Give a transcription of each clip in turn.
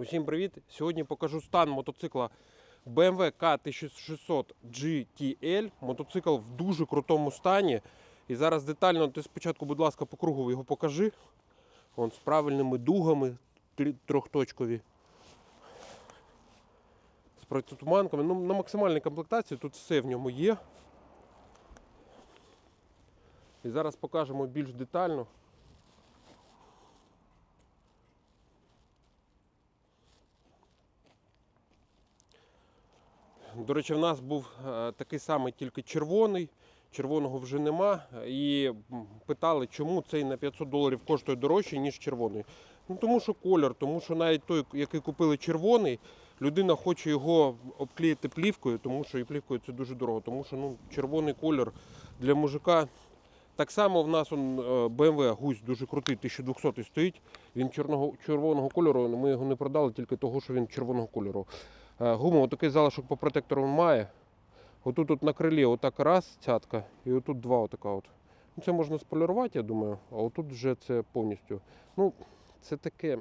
Усім привіт! Сьогодні покажу стан мотоцикла BMW K1600 GTL. Мотоцикл в дуже крутому стані. І зараз детально ти спочатку, будь ласка, по кругу його покажи. Вон з правильними дугами трьохточкові. З протитуманками. Ну, на максимальній комплектації тут все в ньому є. І зараз покажемо більш детально. До речі, в нас був е, такий самий, тільки червоний. Червоного вже нема. І питали, чому цей на 500 доларів коштує дорожче, ніж червоний. Ну тому що колір, тому що навіть той, який купили червоний, людина хоче його обклеїти плівкою, тому що і плівкою це дуже дорого. Тому що ну, червоний колір для мужика. Так само в нас он, е, BMW гусь дуже крутий, 1200 стоїть. Він чорного, червоного кольору. Ми його не продали тільки того, що він червоного кольору. Е, Гума, отакий залишок по протектору має. Отут от на крилі отак раз цятка, і отут два отака от. Ну, це можна сполірувати, я думаю, а отут вже це повністю. Ну, це таке.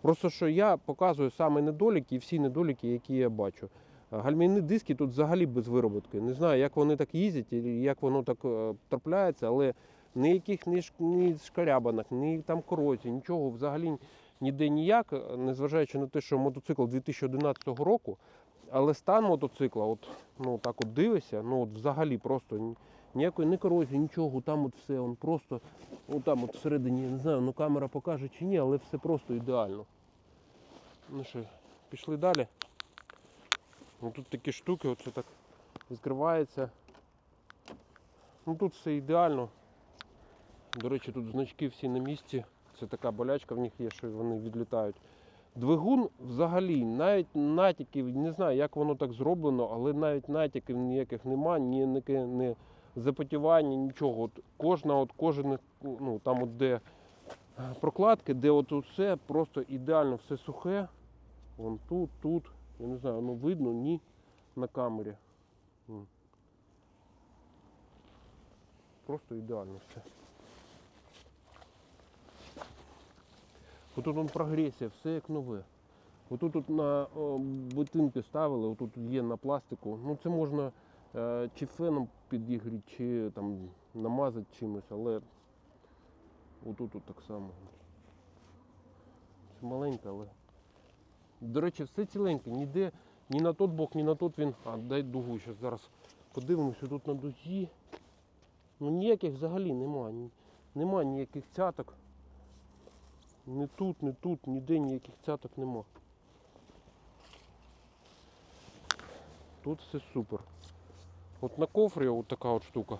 Просто що я показую саме недоліки і всі недоліки, які я бачу. Е, Гальмівні диски тут взагалі без вироботки. Не знаю, як вони так їздять, і як воно так е, трапляється, але ніяких ні, ні шкарябанок, ні там корозії, нічого взагалі ніде ніяк, незважаючи на те, що мотоцикл 2011 року, але стан мотоцикла, от, ну так от дивишся, ну от взагалі просто ніякої не корозії, нічого, там от все, он просто, ну там от всередині, я не знаю, ну камера покаже чи ні, але все просто ідеально. Ну що, пішли далі. Ну, тут такі штуки, оце так відкривається. Ну тут все ідеально. До речі, тут значки всі на місці. Це така болячка в них є, що вони відлітають. Двигун взагалі, навіть натяків, не знаю, як воно так зроблено, але навіть натяків ніяких нема, ні, ні, ні запотівання, нічого. От кожна, от кожен, ну там от де прокладки, де от усе просто ідеально все сухе. Вон тут, тут. Я не знаю, ну видно, ні на камері. Просто ідеально все. Отут он прогресія, все як нове. Отут тут на бутинки ставили, отут є на пластику. Ну це можна е, чи феном підігріти, чи там намазати чимось, але отут тут так само. Це маленьке, але. До речі, все ціленьке, ніде, ні на тот бок, ні на тот він. А, дай дугу зараз зараз подивимося тут на дузі. Ну ніяких взагалі нема. Ні, нема ніяких цяток. Ні тут, ні тут, ніде ніяких цяток нема. Тут все супер. От на кофрі от така от штука.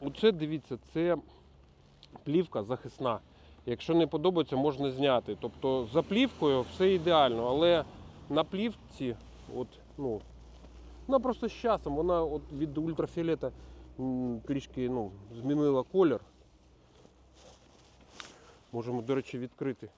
Оце дивіться, це плівка захисна. Якщо не подобається, можна зняти. Тобто за плівкою все ідеально, але на плівці, от, ну, вона просто з часом, вона от від ультрафіолета трішки ну, змінила колір. Можемо, до речі, відкрити.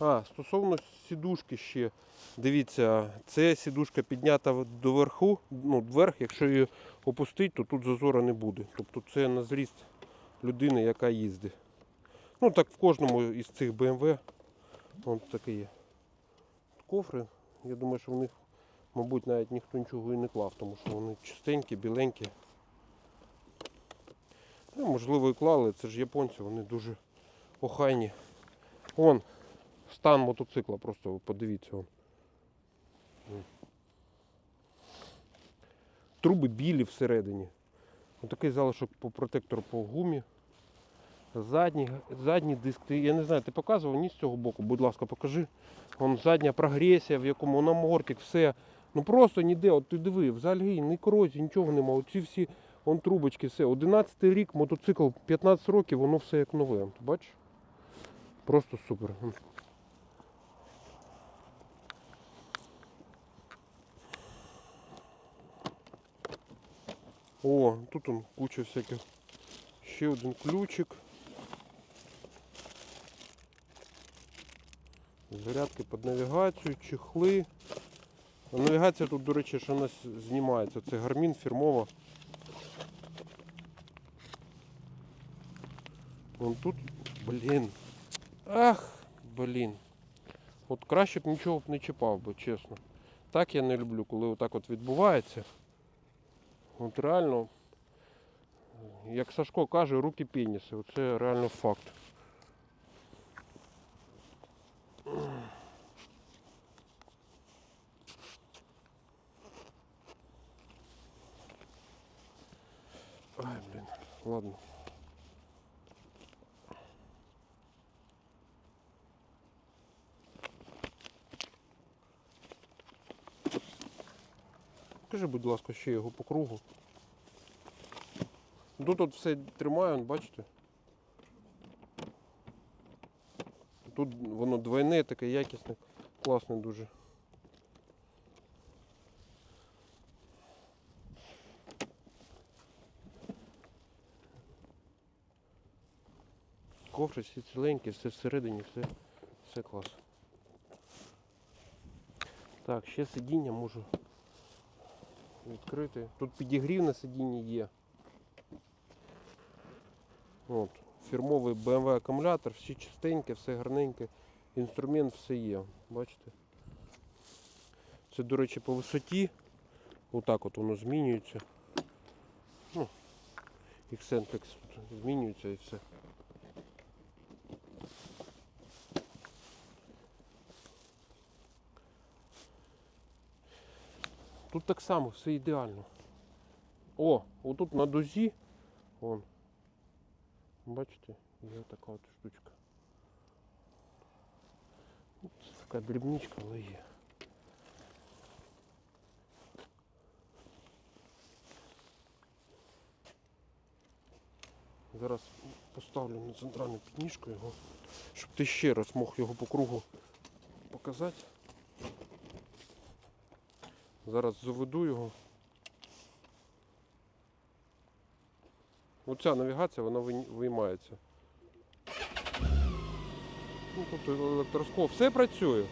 А, стосовно сідушки ще. Дивіться, це сідушка піднята в- до верху, ну, вверх, якщо її опустити, то тут зазора не буде. Тобто це на зріст людини, яка їздить. Ну так в кожному із цих BMW вон таке є. Кофри, я думаю, що в них, мабуть, навіть ніхто нічого і не клав, тому що вони чистенькі, біленькі. Ну, можливо, і клали, це ж японці, вони дуже охайні. Вон, стан мотоцикла, просто ви подивіться. Вон. Труби білі всередині. Отакий залишок по протектору по гумі. Задній, задній диск. Ти, я не знаю, ти показував ні з цього боку, будь ласка, покажи. Вон задня прогресія, в якому на мортик, все. Ну просто ніде, от ти диви, взагалі ні корозії, нічого нема. Оці всі вон трубочки, все. 11 рік, мотоцикл, 15 років, воно все як нове. Бачиш? Просто супер. О, тут он куча всяких. Ще один ключик. Зарядки під навігацію, чехли. Навігація тут, до речі, що у нас знімається. Це гармін фірмова. Вон тут блін. Ах, блін. От краще б нічого б не чіпав би, чесно. Так я не люблю, коли отак от відбувається. От реально, як Сашко каже, руки пеніси. Оце реально факт. Ай, блін, ладно. Покажи, будь ласка, ще його по кругу. Тут от все тримає, бачите? Тут воно двойне, таке якісне, класне дуже. Ковши всі ціленькі, все всередині, все, все клас. Так, ще сидіння можу відкрити. Тут підігрів на сидінні є. От, фірмовий BMW акумулятор, всі чистенькі, все гарненьке. Інструмент все є. Бачите? Це, до речі, по висоті. Отак от воно змінюється. Ну, тут змінюється і все. Тут так само, все ідеально. О, отут на дозі. Вон. Бачите, є така от штучка. От така дрібничка, але є. Зараз поставлю на центральну підніжку його, щоб ти ще раз мог його по кругу показати. Зараз заведу його. Оця навігація, вона виймається. Ну, тобто електроскло. Все працює.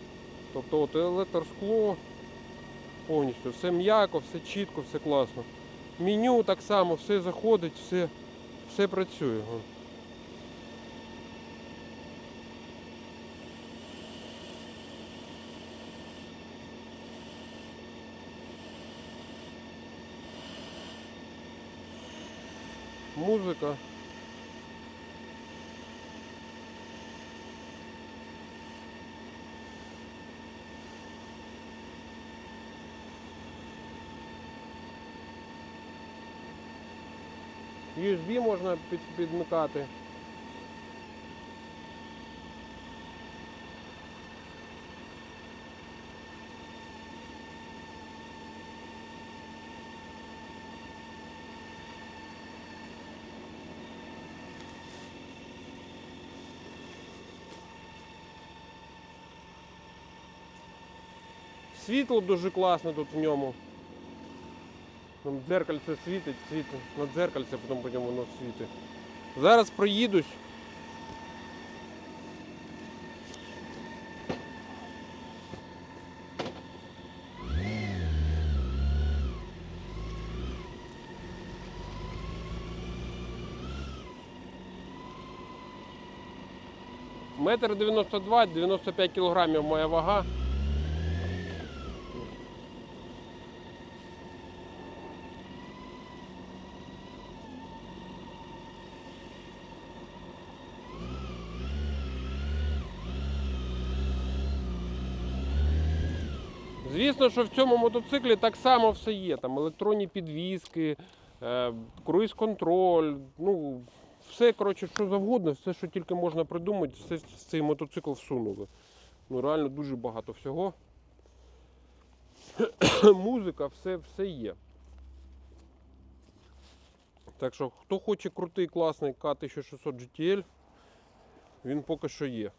Тобто от електроскло повністю, все м'яко, все чітко, все класно. Меню так само, все заходить, все, все працює. Музика. USB можна під, підмикати. Світло дуже класне тут в ньому. Там дзеркальце світить, світить на дзеркальце, потім потім воно світить. Зараз проїдусь. Метр 92, 95 кілограмів моя вага. Звісно, що в цьому мотоциклі так само все є. Там електронні підвіски, е, круїз-контроль, ну, все, коротше, що завгодно, все, що тільки можна придумати, все в цей мотоцикл всунули. Ну, реально дуже багато всього. Музика, все, все є. Так що, хто хоче крутий, класний К1600 GTL, він поки що є.